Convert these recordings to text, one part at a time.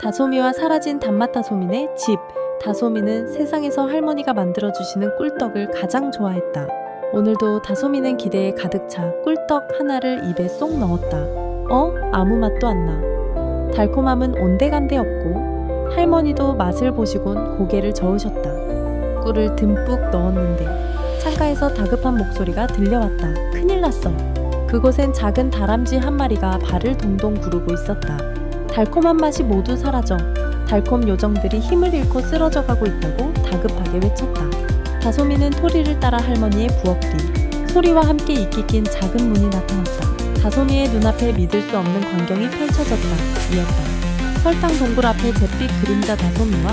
다솜이와 사라진 단맛 다솜이네 집. 다솜이는 세상에서 할머니가 만들어주시는 꿀떡을 가장 좋아했다. 오늘도 다솜이는 기대에 가득 차 꿀떡 하나를 입에 쏙 넣었다. 어? 아무 맛도 안 나. 달콤함은 온데간데 없고 할머니도 맛을 보시곤 고개를 저으셨다. 꿀을 듬뿍 넣었는데 창가에서 다급한 목소리가 들려왔다. 큰일 났어. 그곳엔 작은 다람쥐 한 마리가 발을 동동 구르고 있었다. 달콤한 맛이 모두 사라져 달콤 요정들이 힘을 잃고 쓰러져 가고 있다고 다급하게 외쳤다. 다솜이는 토리를 따라 할머니의 부엌 뒤 소리와 함께 이끼 낀 작은 문이 나타났다. 다솜이의 눈앞에 믿을 수 없는 광경이 펼쳐졌다. 이었다. 설탕 동굴 앞에 잿빛 그림자 다솜이와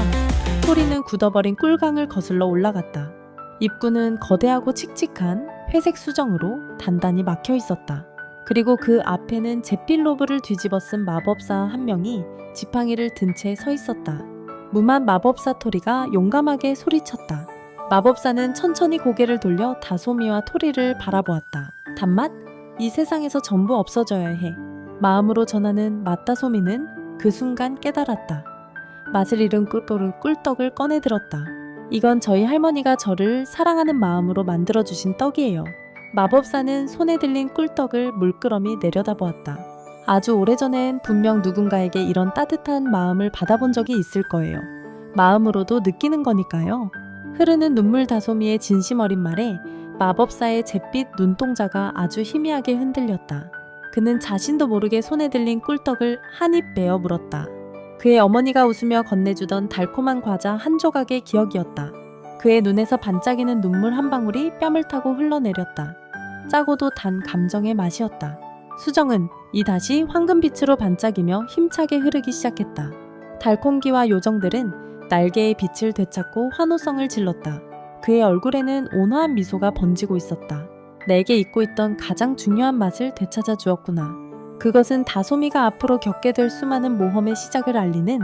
토리는 굳어버린 꿀강을 거슬러 올라갔다. 입구는 거대하고 칙칙한 회색 수정으로 단단히 막혀 있었다. 그리고 그 앞에는 잿빛 로브를 뒤집어 쓴 마법사 한 명이 지팡이를 든 채 서 있었다. 무만 마법사 토리가 용감하게 소리쳤다. 마법사는 천천히 고개를 돌려 다솜이와 토리를 바라보았다. 단맛? 이 세상에서 전부 없어져야 해. 마음으로 전하는 맛다솜이는 그 순간 깨달았다. 맛을 잃은 꿀떡을, 꿀떡을 꺼내 들었다. 이건 저희 할머니가 저를 사랑하는 마음으로 만들어주신 떡이에요. 마법사는 손에 들린 꿀떡을 물끄러미 내려다보았다. 아주 오래전엔 분명 누군가에게 이런 따뜻한 마음을 받아본 적이 있을 거예요. 마음으로도 느끼는 거니까요. 흐르는 눈물 다솜이의 진심 어린 말에 마법사의 잿빛 눈동자가 아주 희미하게 흔들렸다. 그는 자신도 모르게 손에 들린 꿀떡을 한 입 베어 물었다. 그의 어머니가 웃으며 건네주던 달콤한 과자 한 조각의 기억이었다. 그의 눈에서 반짝이는 눈물 한 방울이 뺨을 타고 흘러내렸다. 짜고도 단 감정의 맛이었다. 수정은 이 다시 황금빛으로 반짝이며 힘차게 흐르기 시작했다. 달콩기와 요정들은 날개의 빛을 되찾고 환호성을 질렀다. 그의 얼굴에는 온화한 미소가 번지고 있었다. 내게 잊고 있던 가장 중요한 맛을 되찾아 주었구나. 그것은 다솜이가 앞으로 겪게 될 수많은 모험의 시작을 알리는